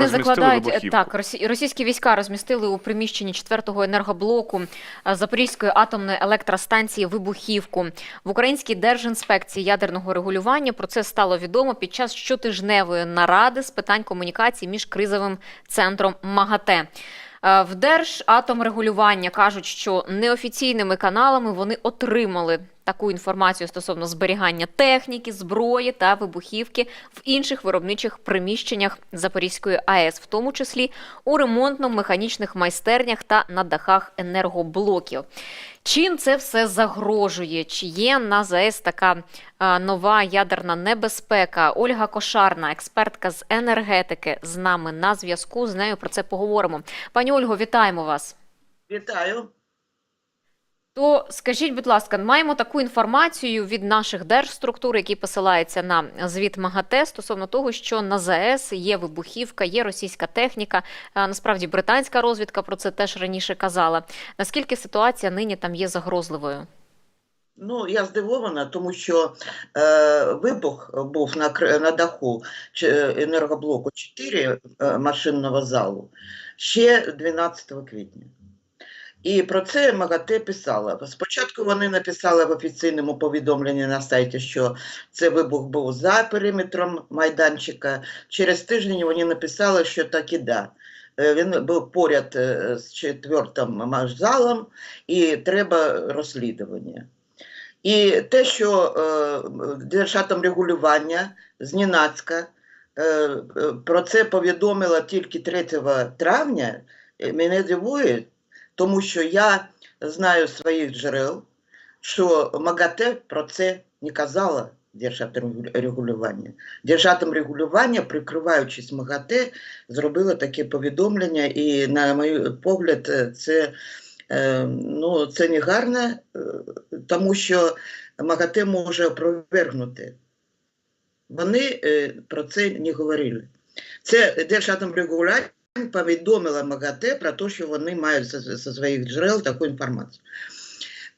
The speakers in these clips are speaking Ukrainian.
Не закладають так. Російські війська розмістили у приміщенні четвертого енергоблоку е, Запорізької атомної електростанції вибухівку. В українській держінспекції ядерного регулювання про це стало відомо під час щотижневої наради з питань комунікації між кризовим центром МАГАТЕ. Е, В Держатомрегулювання кажуть, що неофіційними каналами вони отримали таку інформацію стосовно зберігання техніки, зброї та вибухівки в інших виробничих приміщеннях Запорізької АЕС, в тому числі у ремонтно-механічних майстернях та на дахах енергоблоків. Чим це все загрожує? Чи є на ЗАЕС така нова ядерна небезпека? Ольга Кошарна, експертка з енергетики, з нами на зв'язку. З нею про це поговоримо. Пані Ольго, вітаємо вас. Вітаю. То скажіть, будь ласка, маємо таку інформацію від наших держструктур, які посилаються на звіт МАГАТЕ стосовно того, що на ЗАЕС є вибухівка, є російська техніка. Насправді британська розвідка про це теж раніше казала. Наскільки ситуація нині там є загрозливою? Ну, я здивована, тому що е, вибух був на, на даху енергоблоку 4 е, машинного залу ще 12 квітня. І про це МАГАТЕ писала. Спочатку вони написали в офіційному повідомленні на сайті, що це вибух був за периметром майданчика. Через тиждень вони написали, що так і да. Е, Він був поряд е, з четвертим машзалом, і треба розслідування. І те, що е, Держатом регулювання зненацька е, е, про це повідомила тільки 3 травня, мене дивує, тому що я знаю своїх джерел, що МАГАТЕ про це не казала Держатом регулювання. Держатом регулювання, прикриваючись МАГАТЕ, зробила таке повідомлення, і, на мій погляд, це Е, Ну, це не гарно, е, тому що МАГАТЕ може опровергнути. Вони е, про це не говорили. Це Держатомрегулювання повідомила МАГАТЕ про те, що вони мають зі своїх джерел таку інформацію.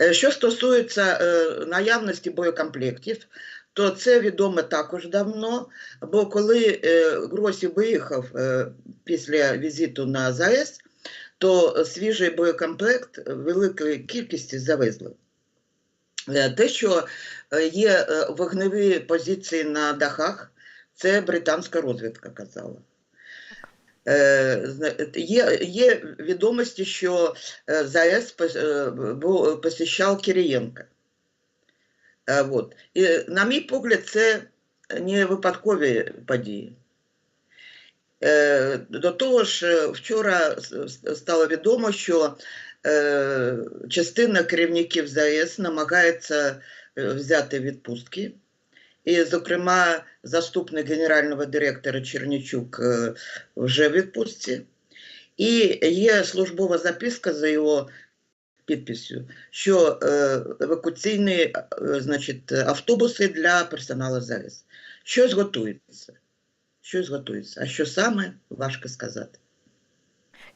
Е, Що стосується е, наявності боєкомплектів, то це відомо також давно, бо коли е, Гросі виїхав після візиту на ЗАЕС, то свіжий боєкомплект великої кількості завезли. Те, що є вогневі позиції на дахах, це британська розвідка казала. Е, Є, є відомості, що е, ЗАЕС пос- е, Кирієнка. Е, І, на мій погляд, це не випадкові події. До того ж, вчора стало відомо, що частина керівників ЗАЕС намагається взяти відпустки. І, зокрема, заступник генерального директора Чернічук е, вже в відпустці. І є службова записка за його підписю, що е, евакуаційні е, значить, автобуси для персоналу ЗАЕС. Щось готується. Щось готується. А що саме, важко сказати.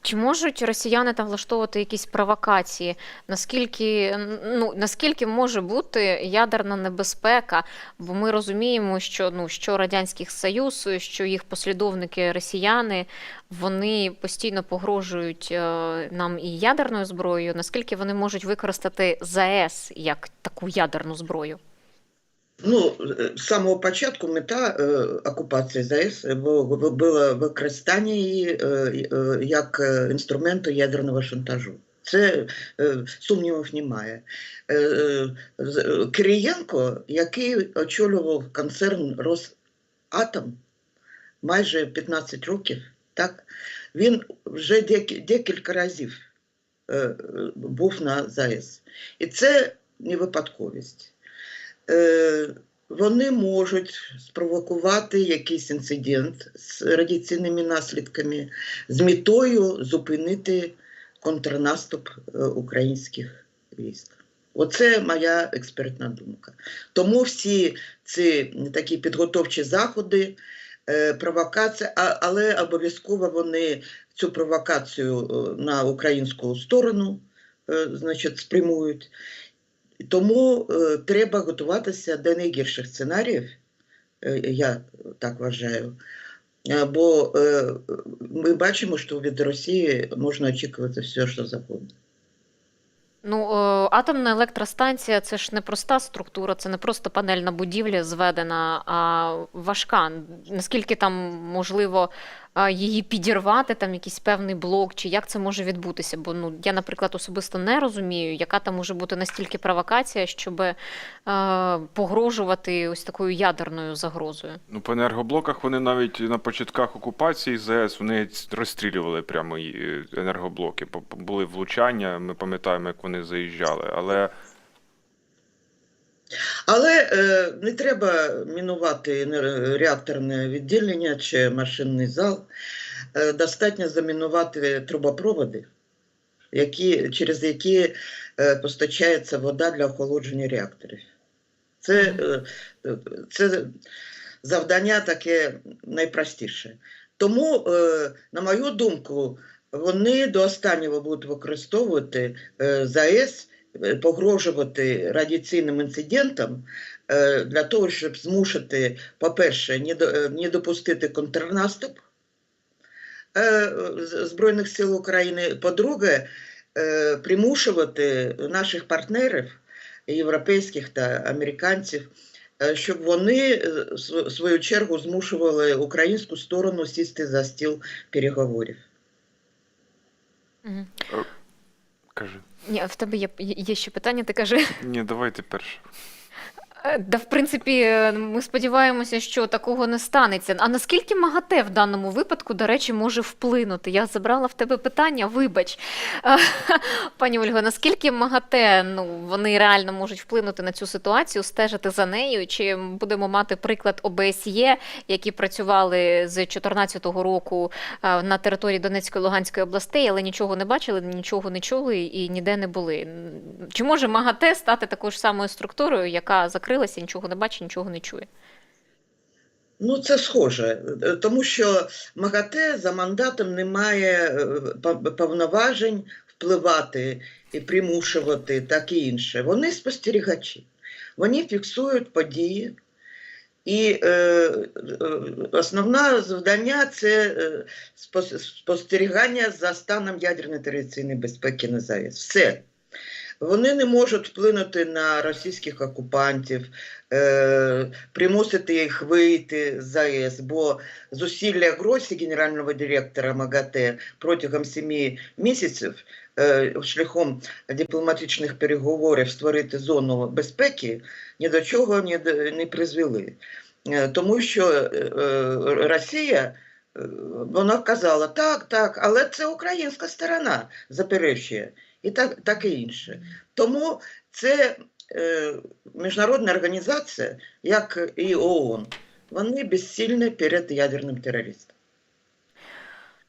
Чи можуть росіяни там влаштовувати якісь провокації? Наскільки ну наскільки може бути ядерна небезпека? Бо ми розуміємо, що ну що радянський Союз, що їх послідовники росіяни, вони постійно погрожують е, нам і ядерною зброєю. Наскільки вони можуть використати ЗАЕС як таку ядерну зброю? Ну, з самого початку мета е, окупації ЗАЕС бу- було використання її е, е, як інструменту ядерного шантажу. Це е, сумнівів немає. Е, е, Кирієнко, який очолював концерн Росатом майже 15 років, так, він вже декі- декілька разів е, е, був на ЗАЕС. І це не випадковість вони можуть спровокувати якийсь інцидент з радіаційними наслідками з метою зупинити контрнаступ е, українських військ. Оце моя експертна думка. Тому всі ці такі підготовчі заходи, е, провокація, але обов'язково вони цю провокацію е, на українську сторону е, значить, спрямують. Тому е, треба готуватися до найгірших сценаріїв, е, я так вважаю. Е, Бо е, ми бачимо, що від Росії можна очікувати все, що завгодно. Ну, е, атомна електростанція це ж не проста структура, це не просто панельна будівля зведена, а важка. Наскільки там можливо її підірвати, там якийсь певний блок, чи як це може відбутися? Бо ну я, наприклад, особисто не розумію, яка там може бути настільки провокація, щоб е, погрожувати ось такою ядерною загрозою. Ну, по енергоблоках вони навіть на початках окупації ЗС вони розстрілювали прямо е, енергоблоки. Були влучання, ми пам'ятаємо, як вони заїжджали. Але Але е, не треба мінувати реакторне відділення чи машинний зал. Е, достатньо замінувати трубопроводи, які, через які е, постачається вода для охолодження реакторів. Це, е, е, це завдання таке найпростіше. Тому, е, на мою думку, вони до останнього будуть використовувати е, ЗАЕС погрожувати радіаційним інцидентам е, для того, щоб змусити, по-перше, не, е, допустити контрнаступ е, Збройних сил України. По-друге, е, примушувати наших партнерів, європейських та американців, е, щоб вони е, в свою чергу змушували українську сторону сісти за стіл переговорів. Кажи, Ні, в тебе є, є ще питання, ти кажи. ні, давайте перше. Е, Да, в принципі, е, ми сподіваємося, що такого не станеться. А наскільки МАГАТЕ в даному випадку, до речі, може вплинути? Я забрала в тебе питання, вибач. Е, Пані Ольго, наскільки МАГАТЕ ну, вони реально можуть вплинути на цю ситуацію, стежити за нею? Чи будемо мати приклад ОБСЄ, які працювали з 2014 року на території Донецької Луганської областей, але нічого не бачили, нічого не чули і ніде не були? Чи може МАГАТЕ стати такою ж самою структурою, яка закрилася, нічого не бачить, нічого не чує? Ну, це схоже, е, тому що МАГАТЕ за мандатом не має е, повноважень впливати і примушувати, так і інше. Вони спостерігачі, вони фіксують події. І е, е, основне завдання це спостерігання за станом ядерної та радіаційної безпеки на ЗАЕС. Все. Вони не можуть вплинути на російських окупантів, е, примусити їх вийти з ЗАЕС, бо зусилля Гросі, генерального директора МАГАТЕ, протягом семи місяців е, шляхом дипломатичних переговорів створити зону безпеки ні до чого не, не призвели. Е, Тому що е, е, Росія е, вона казала, так, так, але це українська сторона заперечує, і так, так і інше. Тому це е, міжнародна організація, як і ООН, вони безсильні перед ядерним террористом.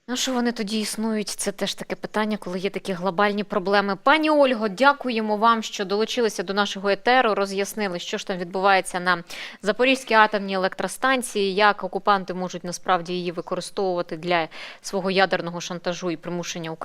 На що вони тоді існують? Це теж таке питання, коли є такі глобальні проблеми. Пані Ольго, дякуємо вам, що долучилися до нашого етеру, роз'яснили, що ж там відбувається на Запорізькій атомній електростанції, як окупанти можуть насправді її використовувати для свого ядерного шантажу і примушення України.